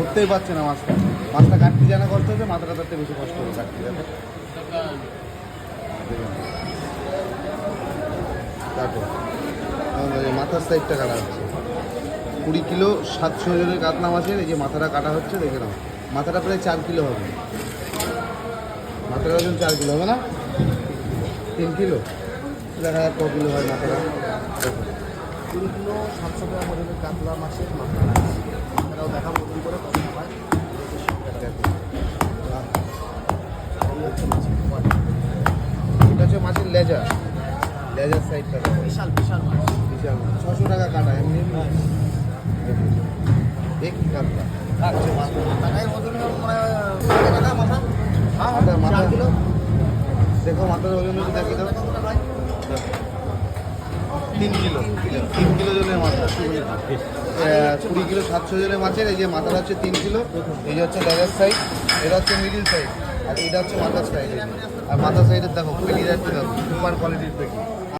ধরতেই পারছে না মাছটা। মাছটা কাটতে জানা কষ্ট হচ্ছে, মাথাটা ধরতে বেশি কষ্ট হবে কাটতে যাবে মাথার সাইডটা কাটা হচ্ছে। কুড়ি কিলো সাতশো ওজনের কাতলা মাছের, এই যে মাথাটা কাটা হচ্ছে, দেখে নাও। মাথাটা প্রায় চার কিলো হবে। মাথার ওজন চার কিলো হবে না? তিন কিলো। দেখা যাক ক কিলো হয় মাথাটা। কুড়ি কিলো সাতশো গ্রাম ওজনের কাতলা মাছের মাথা। এটাও দেখাবো করে। হচ্ছে মাছের লেজা লেজার সাইডটা বিশাল বিশাল মাছ। বিশাল ছশো টাকা কাটা এমনি এমনি। দেখো মনে হয় হ্যাঁ দেখো মাথার ওজন দেখি দাও। তিন কিলো। তিন কিলো। জনের মাথা। কুড়ি কিলো সাতশো জনের মাছের এই যে মাথাটা হচ্ছে তিন কিলো এই যে হচ্ছে লেজার সাইজ এটা হচ্ছে মিডিল সাইড। আর এটা হচ্ছে মাথা সাইড আর মাথা সাইডের দেখো পেটি দেখো সুপার কোয়ালিটির পেটি।